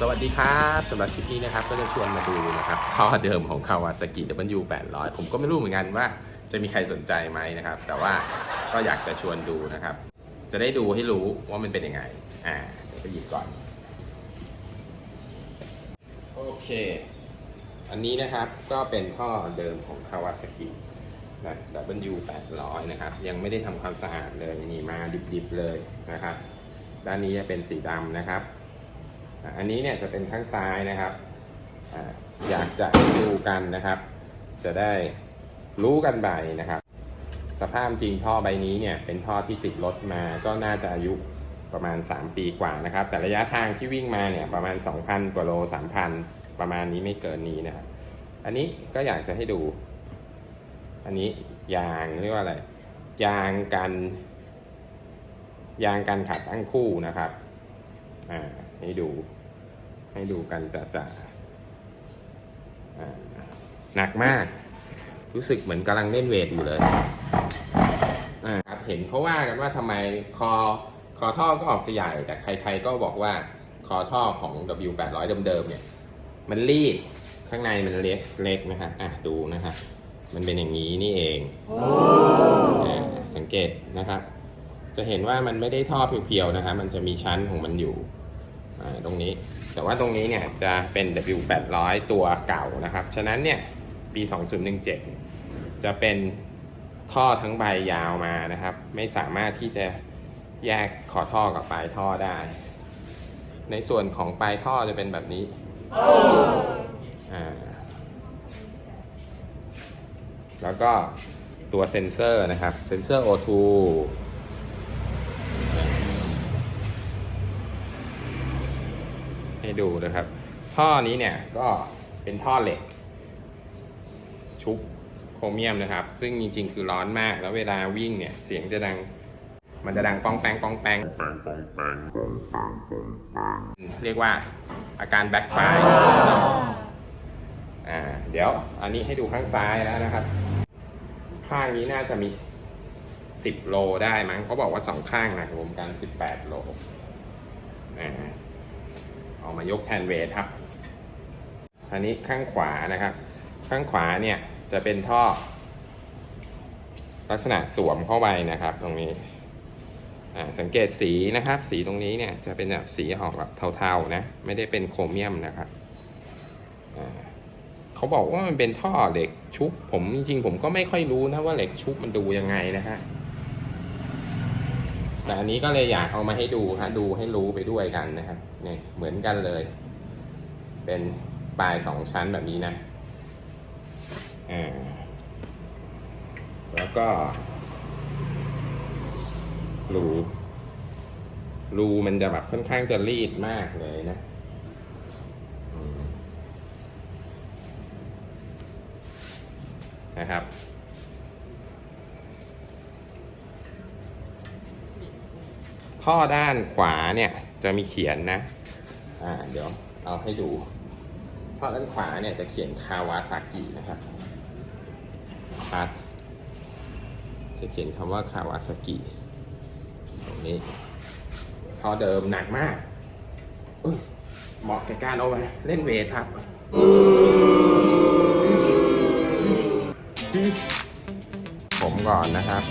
สวัสดีครับสำหรับคลิปนี้นะครับ ก็จะชวนมาดูนะครับท่อเดิมของคาวาซากิ W 800ผมก็ไม่รู้เหมือนกันว่าจะมีใครสนใจไหมนะครับ แต่ว่าก็อยากจะชวนดูนะครับ จะได้ดูให้รู้ว่ามันเป็นยังไง อ่าเดี๋ยวไปหยิบก่อน โอเค อันนี้นะครับก็เป็นท่อเดิมของคาวาซากินะ W 800นะครับ ยังไม่ได้ทำความสะอาดเลยนี่มาดิบๆเลยนะครับ ด้านนี้จะเป็นสีดำนะครับ อันนี้เนี่ยจะเป็นข้างซ้ายนะครับออยากจะดูกันนะครับ จะได้รู้กันใบนะครับ สภาพจริงท่อใบนี้เนี่ยเป็นท่อที่ติดรถมาก็น่าจะอายุประมาณ 3 ปีกว่านะครับ แต่ระยะทางที่วิ่งมาเนี่ยประมาณ 2,000 กว่าโล 3,000 ประมาณนี้ไม่เกินนี้นะครับอันนี้ก็อยากจะให้ดู อันนี้ยางเรียกว่าอะไร ยางกัน ยางกันขัดทั้งคู่นะครับ อ่าให้ดู ให้ดูกันจะจะอ่าหนักมาก รู้สึกเหมือนกำลังเล่นเวทอยู่เลยอ่าครับเห็นเขาว่ากันว่าทำไมคอคอท่อก็ออกจะใหญ่ แต่ใครๆก็บอกว่าคอท่อของ W 8 0 0 เดิมๆเนี่ย มันรีดข้างในมันเล็กเล็กนะครับอะดูนะครับมันเป็นอย่างนี้นี่เองอ่าสังเกตนะครับ จะเห็นว่ามันไม่ได้ท่อเพียวๆนะครับมันจะมีชั้นของมันอยู่ตรงนี้ แต่ว่าตรงนี้เนี่ยจะเป็น W 8 0 0 ตัวเก่านะครับ ฉะนั้นเนี่ยปี 2017 จะเป็นท่อทั้งใบยาวมานะครับ ไม่สามารถที่จะแยกขอท่อกับปลายท่อได้ ในส่วนของปลายท่อจะเป็นแบบนี้แล้วก็ตัวเซนเซอร์นะครับ เซนเซอร์ O2 ให้ ดูนะครับ ท่อนี้เนี่ยก็เป็นท่อเหล็ก ชุบโครเมียมนะครับ ซึ่งจริงๆคือร้อนมากแล้วเวลาวิ่งเนี่ยเสียงจะดังมันจะดังป้องแปงป้องแปงเรียกว่าอาการแบ็คไฟอ่าเดี๋ยวอันนี้ให้ดูข้างซ้ายแล้วนะครับ ข้างนี้น่าจะมี 10 โลได้มั้งเขาบอกว่าสองข้างนักรวมกัน 18 โลอ่า เอามายกแทนเวทครับอันนี้ข้างขวานะครับ ข้างขวาเนี่ยจะเป็นท่อ ลักษณะสวมเข้าไปนะครับ ตรงนี้สังเกตสีนะครับ สีตรงนี้เนี่ยจะเป็นแบบสีออกแบบเทาๆนะ ไม่ได้เป็นโครเมียมนะครับเขาบอกว่ามันเป็นท่อเหล็กชุบ ผมจริงๆผมก็ไม่ค่อยรู้นะว่าเหล็กชุบมันดูยังไงนะฮะ แต่อันนี้ก็เลยอยากเอามาให้ดูฮะดูให้รู้ไปด้วยกันนะครับเนี่ยเหมือนกันเลย เป็นปลายสองชั้นแบบนี้นะอ่าแล้วก็รูรูมันจะแบบค่อนข้างจะรีดมากเลยนะนะครับ ท่อด้านขวาเนี่ยจะมีเขียนนะ อ่า เดี๋ยวเอาให้ดู ท่อด้านขวาเนี่ยจะเขียนคาวาซากินะครับ ชัด จะเขียนคำว่าคาวาซากิตรงนี้ ท่อเดิมหนักมากเหมาะกับการเอาไว้เล่นเวทครับ ผมก่อนนะครับ